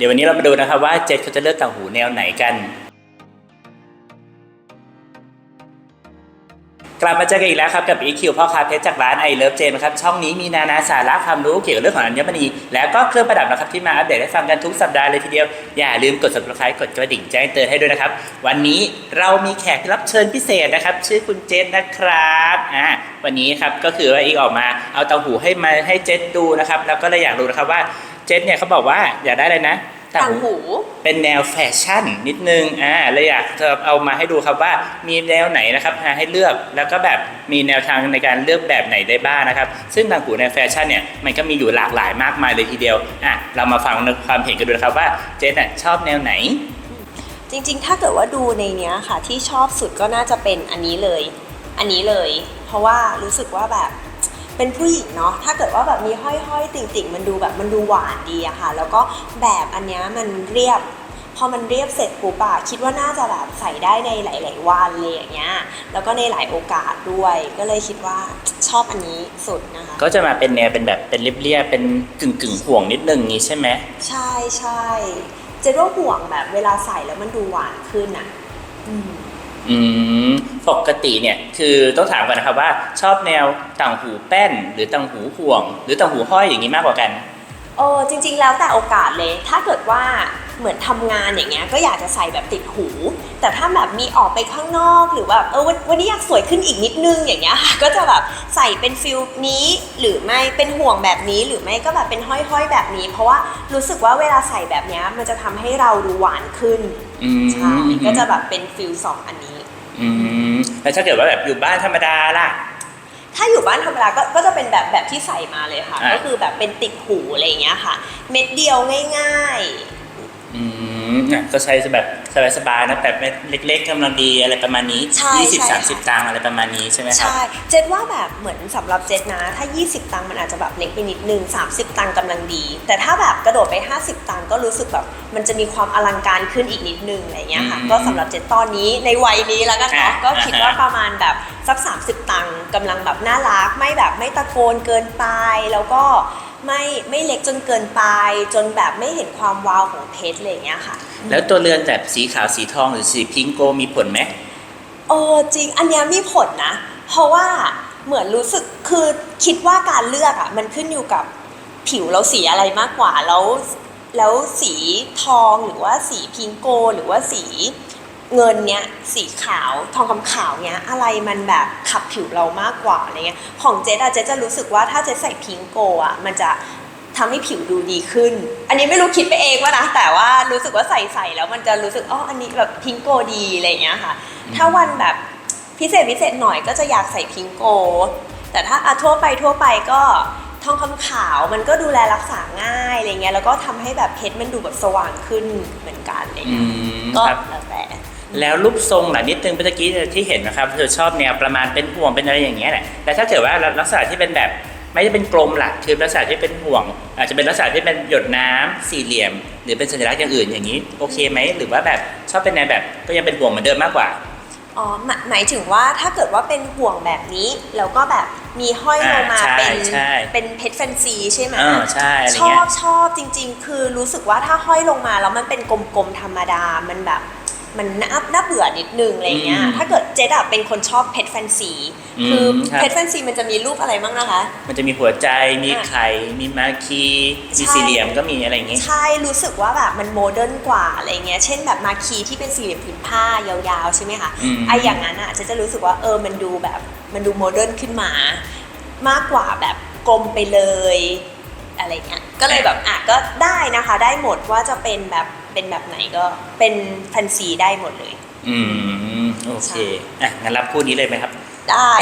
เดี๋ยววันนี้เรามาดูนะครับว่าเจษเขาจะเลือกต่างหูแนวไหนกัน กลับมาเจอกันอีกแล้วครับกับ EQ พ่อค้าเพชรจากร้านไอเลิฟเจนครับช่องนี้มีนานาสาระความรู้เกี่ยวกับเรื่องของอัญมณีแล้วก็เครื่องประดับนะครับที่มาอัปเดตให้ฟังกันทุกสัปดาห์เลยทีเดียว อย่าลืมกด subscribe กดกระดิ่งแจ้งเตือนให้ด้วยนะครับ วันนี้เรามีแขกรับเชิญพิเศษนะครับ ชื่อคุณเจนนะครับอ่าวันนี้ครับก็คือว่าอีกออกมาเอาเตาหูให้มาให้เจนดูนะครับแล้วก็เลยอยากรู้นะครับว่า เจนเนี่ยเขาบอกว่าอยากได้อะไรนะต่างหูเป็นแนวแฟชั่นนิดนึงอ่าเลยอยากจะเอามาให้ดูครับว่ามีแนวไหนนะครับให้เลือกแล้วก็แบบมีแนวทางในการเลือกแบบไหนได้บ้างนะครับ ซึ่งต่างหูในแฟชั่นเนี่ยมันก็มีอยู่หลากหลายมากมายเลยทีเดียวอะเรามาฟังความเห็นกันดูนะครับว่าเจนน่ะชอบแนวไหน จริงๆ ถ้าเกิดว่าดูในเนี้ยค่ะที่ชอบสุดก็น่าจะเป็นอันนี้เลย อันนี้เลย เพราะว่ารู้สึกว่าแบบ เป็นผู้หญิงเนาะถ้าเกิดว่าแบบมีห้อยๆ ติ่งๆ มันดูแบบมันดูหวานดีอะค่ะ แล้วก็แบบอันเนี้ยมันเรียบพอมันเรียบเสร็จปุ๊บอะคิดว่าน่าจะแบบใส่ได้ในหลาย ๆ วันเลยอย่างเงี้ยแล้วก็ในหลายโอกาสด้วย ก็เลยคิดว่าชอบอันนี้สุดนะคะก็จะมาเป็นแนวเป็นแบบเป็นเรียบๆเป็นกึ่งกึ่งๆห่วงนิดนึงนี้ใช่ไหมใช่ใช่เจะว่าห่วงแบบเวลาใส่แล้วมันดูหวานขึ้นอะอืม อืมปกติเนี่ยคือต้องถามก่อนนะครับว่า ชอบแนวต่างหูแป้น หรือต่างหูห่วง หรือต่างหูห้อยอย่างนี้มากกว่ากันเออจริง ๆ แล้วแต่โอกาสเลย ถ้าเกิดว่าเหมือนทำงานอย่างเงี้ยก็อยากจะใส่แบบติดหู แต่ถ้าแบบมีออกไปข้างนอกหรือแบบเออวันวันนี้อยากสวยขึ้นอีกนิดนึงอย่างเงี้ยค่ะก็จะแบบใส่เป็นฟิลนี้หรือไม่เป็นห่วงแบบนี้ หรือไม่ก็แบบเป็นห้อยๆแบบนี้ เพราะว่ารู้สึกว่าเวลาใส่แบบเนี้ยมันจะทำให้เราดูหวานขึ้น อืมใช่ก็จะแบบเป็นฟิลสองอันนี้ อืมแล้วถ้าเกิดว่าแบบอยู่บ้านธรรมดาล่ะ ถ้าอยู่บ้านธรรมดาก็ก็จะเป็นแบบแบบที่ใส่มาเลยค่ะ อะ ก็คือแบบเป็นติดหูอะไรอย่างเงี้ยค่ะ เม็ดเดียวง่าย อืมเนี่ยก็ใช้แบบ สบายๆนะแบบเล็กๆกำลังดีอะไรประมาณนี้ใช่ยี่สิบใช่ สามสิบค่ะตังค์อะไรประมาณนี้ใช่ไหมครับ ใช่ เจนว่าแบบเหมือนสำหรับเจนนะ ถ้า 20 ตังค์มันอาจจะแบบเล็กไปนิดนึง 30 ตังค์กำลังดี แต่ถ้าแบบกระโดดไป 50 ตังค์ก็รู้สึกแบบมันจะมีความอลังการขึ้นอีกนิดนึงอะไรเงี้ยค่ะ อืมก็สำหรับเจนตอนนี้ในวัยนี้แล้วกันเนาะ อะก็คิดว่า ประมาณแบบสัก 30 ตังค์กำลังแบบน่ารัก ไม่แบบไม่ตะโกนเกินไป แล้วก็ ไม่ไม่เล็กจนเกินไป จนแบบไม่เห็นความว้าวของเพชรอะไรเงี้ยค่ะ แล้วตัวเรือนแบบสีขาวสีทองหรือสีพิงโกมีผลไหมเออจริงอันเนี้ยมีผลนะ เพราะว่าเหมือนรู้สึกคือคิดว่าการเลือกอะมันขึ้นอยู่กับผิวเราสีอะไรมากกว่าแล้วแล้วสีทองหรือว่าสีพิงโก หรือว่าสี เงินเนี้ยสีขาวทองคำขาวเนี้ยอะไรมันแบบขับผิวเรามากกว่าอะไรเงี้ยของเจ๊อะเจ๊จะรู้สึกว่าถ้าเจ๊ใส่พิงโกอะมันจะทำให้ผิวดูดีขึ้น อันนี้ไม่รู้คิดไปเองว่านะ แต่ว่ารู้สึกว่าใส่ใส่แล้วมันจะรู้สึกอ๋ออันนี้แบบพิงโกดีอะไรเงี้ยค่ะ ถ้าวันแบบพิเศษพิเศษหน่อยก็จะอยากใส่พิงโก แต่ถ้าอะทั่วไปทั่วไปก็ทองคำขาวมันก็ดูแลรักษาง่ายอะไรเงี้ยแล้วก็ทำให้แบบเพชรมันดูแบบสว่างขึ้นเหมือนกันอะไรอืเงี้ยมก็ครับแล้วแต่ แล้วรูปทรงล่ะนิดนึงเมื่อกี้ที่เห็นนะครับเธอชอบแนวประมาณเป็นห่วงเป็นอะไรอย่างเงี้ยแหละแต่ถ้าเกิดว่าลักษณะที่เป็นแบบไม่ได้เป็นกลมล่ะคือลักษณะที่เป็นห่วง อาจจะเป็นลักษณะที่เป็นหยดน้ำสี่เหลี่ยม หรือเป็นสัญลักษณ์อย่างอื่นอย่างนี้โอเคไหมหรือว่าแบบชอบเป็นแนวแบบก็ยังเป็นห่วงเหมือนเดิมมากกว่าอ๋อหมายหมายถึงว่าถ้าเกิดว่าเป็นห่วงแบบนี้แล้วก็แบบมีห้อยลงมาอ่าใช่เป็นใช่เป็นเพชรแฟนซีใช่ไหมเออใช่อะไรชอเงี้บยชอบจริง ๆ คือรู้สึกว่าถ้าห้อยลงมาแล้วมันเป็นกลมๆธรรมดามันแบบ มันน่าน่าเบื่อนิดนึงอะไรเงี้ย อืมถ้าเกิดเจ๊ดอะเป็นคนชอบเพชรแฟนซี อืมคือครับ เพชรแฟนซีมันจะมีรูปอะไรบ้างนะคะ มันจะมีหัวใจมีอะไข่มีมาคีมีใช่สี่เหลี่ยมก็มีอะไรอย่างงี้ ใช่ รู้สึกว่าแบบมันโมเดิร์นกว่าอะไรเงี้ย เช่นแบบมาคีที่เป็นสี่เหลี่ยมผืนผ้ายาวๆ ใช่ไหมคะอืม ไออย่างนั้นอะเจะจะรู้สึกว่าเออ มันดูแบบมันดูโมเดิร์นขึ้นมา มากกว่าแบบกลมไปเลยอะไรเงี้ย ก็เลยแบบอะก็ได้นะคะ ได้หมดว่าจะเป็นแบบ เป็นแบบไหนก็เป็นแฟนซีได้หมดเลย อืมโอเคอะงั้นรับคู่นี้เลยไหมครับ ได้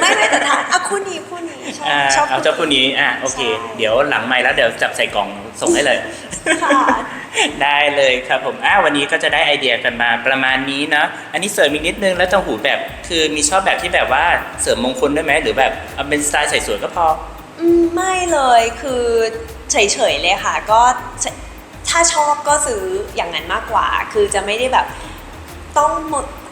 ไม่ไม่แต่ถ้าอะคู่นี้คู่นี้ชอบอ่าชอบเอาเจ้าคู่นี้อะโอเคใช่เดี๋ยวหลังไม้แล้วเดี๋ยวจับใส่กล่องส่งให้เลย ค่ะ ได้เลยครับผมอ่าวันนี้ก็จะได้ไอเดียกันมาประมาณนี้เนาะอันนี้เสริมอีกนิดนึงแล้วต้องหูแบบ คือมีชอบแบบที่แบบว่าเสริมมงคลด้วยไหมหรือแบบเอาเป็นสไตล์ใส่สวยก็พอ อืมไม่เลยคือเฉยๆเลยค่ะ ก็ ถ้าชอบก็ซื้ออย่างนั้นมากกว่า คือจะไม่ได้แบบต้อง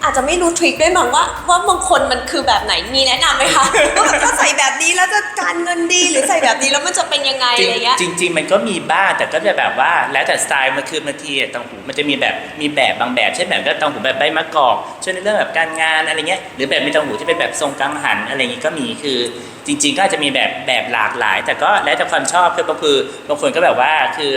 อาจจะไม่รู้ทริคด้วยมั้งว่าว่าบางคนมันคือแบบไหนมีแนะนำไหมคะว่าแบบถ้าใส่แบบนี้แล้วจะการเงินดีหรือใส่แบบนี้แล้วมันจะเป็นยังไงอะไรเงี้ยจริงจริงๆมันก็มีบ้างแต่ก็จะแบบว่า แล้วแต่สไตล์มันคือบางทีตังหูมันจะมีแบบมีแบบบางแบบเช่นแบบก็ตังหูแบบใบมะกอกช่วยในเรื่องแบบการงานอะไรเงี้ยหรือแบบมีตังหูที่เป็นแบบทรงกังหันอะไรอย่างงี้ก็มีคือจริง ๆ ก็อาจจะมีแบบแบบหลากหลาย แต่ก็แล้วแต่ความชอบคือบางคือบางคนก็แบบว่าคือ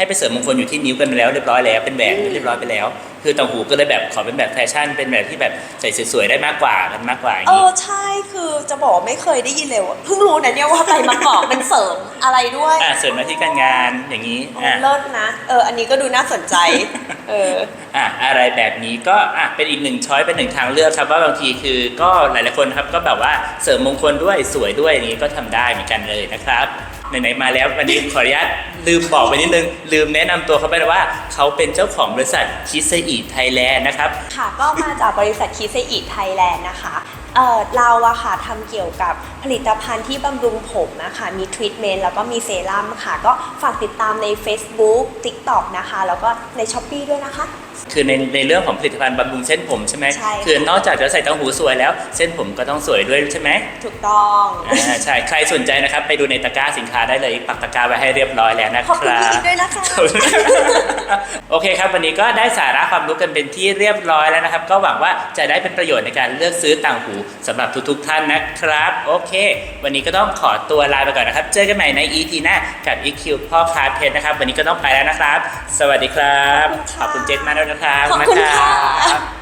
ให้ไปเสริมมงคลอยู่ที่นิ้วกันไปแล้วเรียบร้อยแล้วเป็นแหวนเรียบร้อยไปแล้ว คือตังหูก็เลยแบบขอเป็นแบบแฟชั่น เป็นแบบที่แบบใส่สวยๆได้มากกว่ากันมากกว่าอย่างเองี้ อใช่คือจะบอกว่าไม่เคยได้ยินเลยว่าเพิ่งรู้นะเนี่ยว่าใบมะกอกเป็นเสริมอะไรด้วยอะเสริมหน้าที่การงานอย่างนี้อะเลิศนะเอออันนี้ก็ดูน่าสนใจเออ อะอะไรแบบนี้ก็อะเป็นอีกหนึ่งช้อยเป็นหนึ่งทางเลือกครับว่าบางทีคือก็หลายๆคนครับก็แบบว่าเสริมมงคลด้วยสวยด้วยอย่างนี้ก็ทำได้เหมือนกันเลยนะครับ ไหนๆมาแล้ววันนี้ขออนุญาตลืมบอกไปนิดนึง ลืมแนะนำตัวเขาไปเลยว่า เขาเป็นเจ้าของบริษัทคิสอีไทยแลนด์นะครับ ค่ะก็มาจากบริษัทคิเซอิไทยแลนด์นะคะเออเราอะค่ะทำเกี่ยวกับผลิตภัณฑ์ที่บำรุงผมนะคะมี รีทเมนต์แล้วก็มีเซรั่มค่ะ ก็ฝากติดตามใน Facebook TikTok นะคะ แล้วก็ใน s h อ p e e ด้วยนะคะ คือในในเรื่องของผลิตภัณฑ์บำรุงเส้นผมใช่ไหมใช่ค่ะ คือนอกจากจะใส่ตังหูสวยแล้ว เส้นผมก็ต้องสวยด้วยใช่ไหมถูกต้อง อ่าใช่ใครสนใจนะครับไปดูในตะกร้าสินค้าได้เลยปักตะกร้าไว้ให้เรียบร้อยแล้วนะคขอบคุณรัพี่บ อีกด้วยนะคะ โอเคครับ วันนี้ก็ได้สาระความรู้กันเป็นที่เรียบร้อยแล้วนะครับ ก็หวังว่าจะได้เป็นประโยชน์ในการเลือกซื้อต่างหูสำหรับทุกๆท่านนะครับ โอเค วันนี้ก็ต้องขอตัวลาไปก่อนนะครับเจอกันใหม่ใน EP หน้ากับ EQ พ่อคาเพชรนะครับ วันนี้ก็ต้องไปแล้วนะครับ สวัสดีครับ ขอบคุณค่ะขอบคุณเจษมากด้วยนะครับขอบคุณค่ะนะครับ